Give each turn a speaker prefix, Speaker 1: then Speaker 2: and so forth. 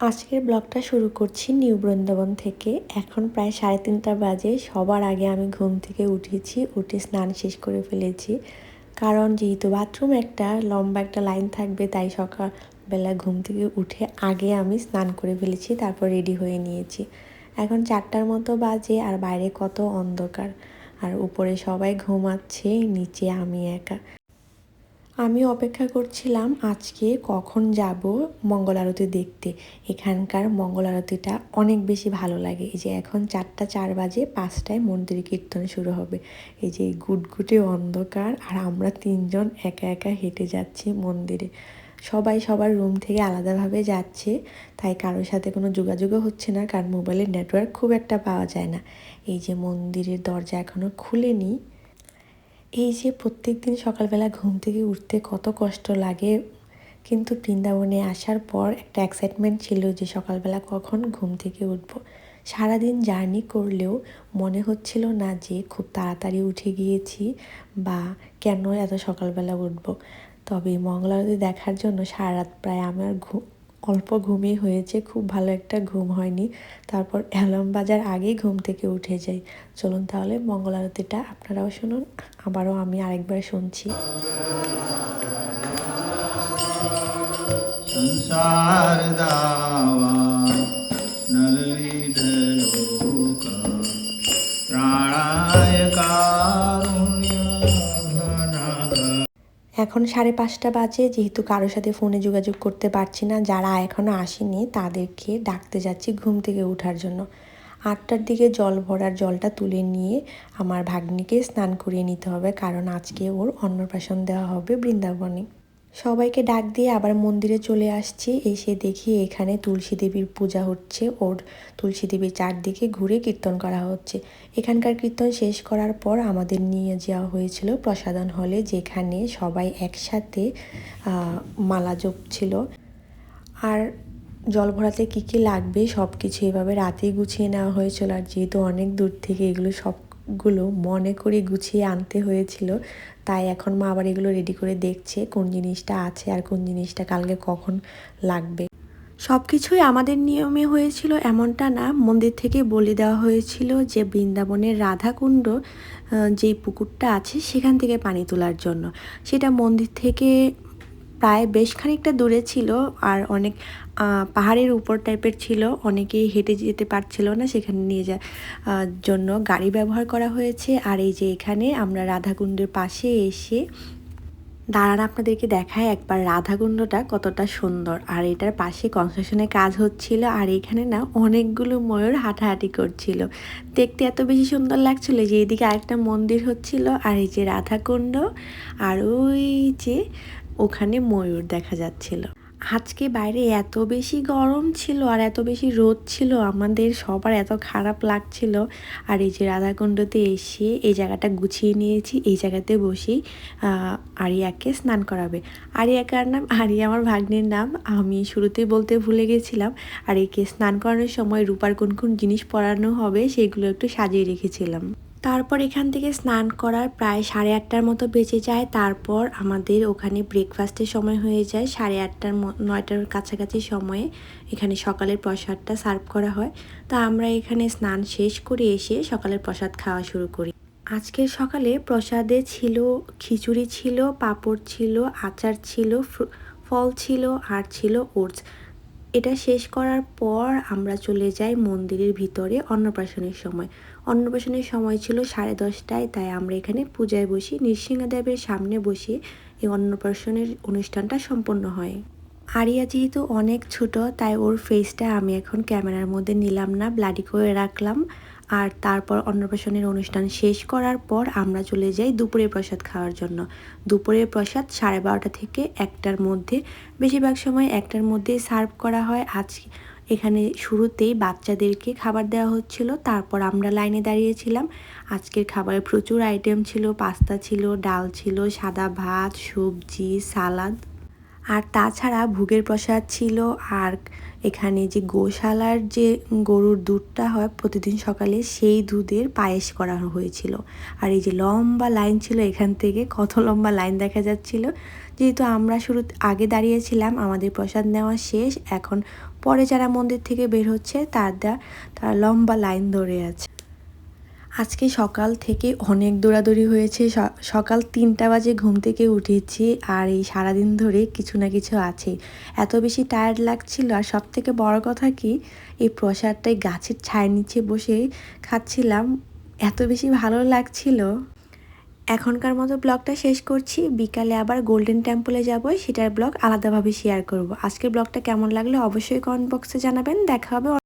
Speaker 1: আজকের ব্লগটা শুরু করছি নিউ বৃন্দাবন থেকে। এখন প্রায় সাড়ে তিনটা বাজে। সবার আগে আমি ঘুম থেকে উঠেছি, উঠে স্নান শেষ করে ফেলেছি। কারণ যেহেতু বাথরুম একটা, লম্বা একটা লাইন থাকবে, তাই সকালবেলা ঘুম থেকে উঠে আগে আমি স্নান করে ফেলেছি, তারপর রেডি হয়ে নিয়েছি। এখন চারটার মতো বাজে আর বাইরে কত অন্ধকার। আর উপরে সবাই ঘুমাচ্ছে, নিচে আমি একা। আমি অপেক্ষা করছিলাম আজকে কখন যাব মঙ্গল আরতি দেখতে। এখানকার মঙ্গল আরতিটা অনেক বেশি ভালো লাগে। এই যে এখন চারটা চার বাজে, পাঁচটায় মন্দির কীর্তন শুরু হবে। এই যে গুটগুটে অন্ধকার আর আমরা তিনজন একা একা হেঁটে যাচ্ছি মন্দিরে। সবাই সবার রুম থেকে আলাদাভাবে যাচ্ছে, তাই কারোর সাথে কোনো যোগাযোগও হচ্ছে না, কারণ মোবাইলের নেটওয়ার্ক খুব একটা পাওয়া যায় না। এই যে মন্দিরের দরজা এখনও খুলেনি এই যে প্রত্যেক দিন সকালবেলা ঘুম থেকে উঠতে কত কষ্ট লাগে। কিন্তু বৃন্দাবনে আসার পর একটা এক্সাইটমেন্ট ছিল যে সকালবেলা কখন ঘুম থেকে উঠব। সারাদিন জার্নি করলেও মনে হচ্ছিল না যে খুব তাড়াতাড়ি উঠে গিয়েছি বা কেন এত সকালবেলা উঠব। তবে মঙ্গলারতি দেখার জন্য সারা রাত প্রায় আমার ঘুম অল্প ঘুমই হয়েছে খুব ভালো একটা ঘুম হয়নি তারপর অ্যালার্ম বাজার আগেই ঘুম থেকে উঠে যাই চলুন তাহলে মঙ্গল আরতিটা আপনারাও শুনুন আবারও আমি আরেকবার শুনছি
Speaker 2: संसार दावा नलित लोक प्राणाय कारुण्य
Speaker 1: এখন সাড়ে পাঁচটা বাজে, যেহেতু কারোর সাথে ফোনে যোগাযোগ করতে পারছি না, যারা এখনও আসেনি তাদেরকে ডাকতে যাচ্ছি ঘুম থেকে ওঠার জন্য। আটটার দিকে জল ভরার জলটা তুলে নিয়ে আমার ভাগ্নিকে স্নান করিয়ে নিতে হবে, কারণ আজকে ওর অন্নপ্রাশন দেওয়া হবে বৃন্দাবনে। সবাইকে ডাক দিয়ে আবার মন্দিরে চলে আসছি। এসে দেখি এখানে তুলসী দেবীর পূজা হচ্ছে। ওর তুলসী দেবীর চারদিকে ঘুরে কীর্তন করা হচ্ছে। এখানকার কীর্তন শেষ করার পর আমাদের নিয়ে যাওয়া হয়েছিল প্রসাদন হলে, যেখানে সবাই একসাথে মালা জপছিল। আর জল ভরাতে কী কী লাগবে সব কিছু এভাবে রাতেই গুছিয়ে নেওয়া হয়েছিল। আর যেহেতু অনেক দূর থেকে এগুলো সবগুলো মনে করে গুছিয়ে আনতে হয়েছিল। তাই এখন মা আবার এগুলো রেডি করে দেখছে কোন জিনিসটা আছে আর কোন জিনিসটা কালকে কখন লাগবে। সব কিছুই আমাদের নিয়মে হয়েছিল এমনটা না। মন্দির থেকে বলে দেওয়া হয়েছিল যে বৃন্দাবনের রাধাকুণ্ড যেই পুকুরটা আছে সেখান থেকে পানি তোলার জন্য। সেটা মন্দির থেকে প্রায় বেশ খানিকটা দূরে ছিল আর অনেক পাহাড়ের উপর টাইপের ছিল। অনেকেই হেঁটে যেতে পারছিল না, সেখানে নিয়ে যাওয়ার জন্য গাড়ি ব্যবহার করা হয়েছে। আর এই যে এখানে আমরা রাধাকুণ্ডের পাশে এসে দাঁড়ান আপনাদেরকে দেখায় একবার রাধাকুণ্ডটা কতটা সুন্দর। আর এটার পাশে কনস্ট্রাকশনের কাজ হচ্ছিল আর এখানে না অনেকগুলো ময়ূর হাঁটাহাঁটি করছিল। দেখতে এত বেশি সুন্দর লাগছিল যে এদিকে আরেকটা মন্দির হচ্ছিল। আর এই যে রাধাকুণ্ড আর ওই যে ওখানে ময়ূর দেখা যাচ্ছিল। আজকে বাইরে এত বেশি গরম ছিল আর এত বেশি রোদ ছিল, আমাদের সবার এত খারাপ লাগছিল। আর এই যে রাধাকুণ্ডতে এসে এই জায়গাটা গুছিয়ে নিয়েছি, এই জায়গাতে বসেই আরিয়াকে স্নান করাবে। আরিয়াকার নাম? আরিয়া আমার ভাগ্নের নাম। আমি শুরুতেই বলতে ভুলে গেছিলাম, আর একে স্নান করানোর সময় রূপার কোন কোন জিনিস পরানো হবে সেগুলো একটু সাজিয়ে রেখেছিলাম। তারপর এখান থেকে স্নান করার প্রায় সাড়ে আটটার মতো বেঁচে যায়। তারপর আমাদের ওখানে ব্রেকফাস্টের সময় হয়ে যায়। সাড়ে আটটার নয়টার কাছাকাছি সময়ে এখানে সকালের প্রসাদটা সার্ভ করা হয়। তা আমরা এখানে স্নান শেষ করে এসে সকালের প্রসাদ খাওয়া শুরু করি। আজকের সকালে প্রসাদে ছিল খিচুড়ি ছিল, পাঁপড় ছিল, আচার ছিল ফল ছিল, আর ছিল ওটস। এটা শেষ করার পর আমরা চলে যাই মন্দিরের ভিতরে অন্নপ্রাশনের সময়। অন্নপ্রাশনের সময় ছিল সাড়ে দশটায়, তাই আমরা এখানে পূজায় বসি। নৃসিংহদেবের সামনে বসে এই অন্নপ্রাশনের অনুষ্ঠানটা সম্পন্ন হয়। আরিয়া যেহেতু অনেক ছোট, তাই ওর ফেসটা আমি এখন ক্যামেরার মধ্যে নিলাম না ব্লাডি করে রাখলাম। আর তারপর অন্নপ্রাশনের অনুষ্ঠান শেষ করার পর আমরা চলে যাই দুপুরের প্রসাদ খাওয়ার জন্য। দুপুরের প্রসাদ সাড়ে বারোটা থেকে একটার মধ্যে, বেশিরভাগ সময় একটার মধ্যে সার্ভ করা হয়। আজ এখানে শুরুতেই বাচ্চাদেরকে খাবার দেওয়া হচ্ছিল, তারপর আমরা লাইনে দাঁড়িয়েছিলাম। আজকের খাবারে প্রচুর আইটেম ছিল, পাস্তা ছিল, ডাল ছিল, সাদা ভাত, সবজি, সালাদ। আর তাছাড়া ভোগের প্রসাদ ছিল। আর এখানে যে গোশালার যে গরুর দুধটা হয় প্রতিদিন সকালে, সেই দুধের পায়েস করা হয়েছিল। আর এই যে লম্বা লাইন ছিল এখান থেকে, কত লম্বা লাইন দেখা যাচ্ছিল। যেহেতু আমরা শুরু আগে দাঁড়িয়েছিলাম, আমাদের প্রসাদ নেওয়া শেষ। এখন পরে যারা মন্দির থেকে বের হচ্ছে, তারা তারা লম্বা লাইন ধরে আছে। আজকে সকাল থেকে অনেক দৌড়াদৌড়ি হয়েছে। সকাল তিনটা বাজে ঘুম থেকে উঠেছি আর এই সারাদিন ধরে কিছু না কিছু আছে। এত বেশি টায়ার্ড লাগছিল আর সব থেকে বড় কথা কি, এই প্রসাদটাই গাছের ছায়ের নিচে বসে খাচ্ছিলাম। এত বেশি ভালো লাগছিল। এখনকার মতো ব্লগটা শেষ করছি। বিকালে আবার গোল্ডেন টেম্পলে যাব, সেটার ব্লগ আলাদাভাবে শেয়ার করব। আজকের ব্লগটা কেমন লাগল অবশ্যই কমেন্ট বক্সে জানাবেন। দেখা হবে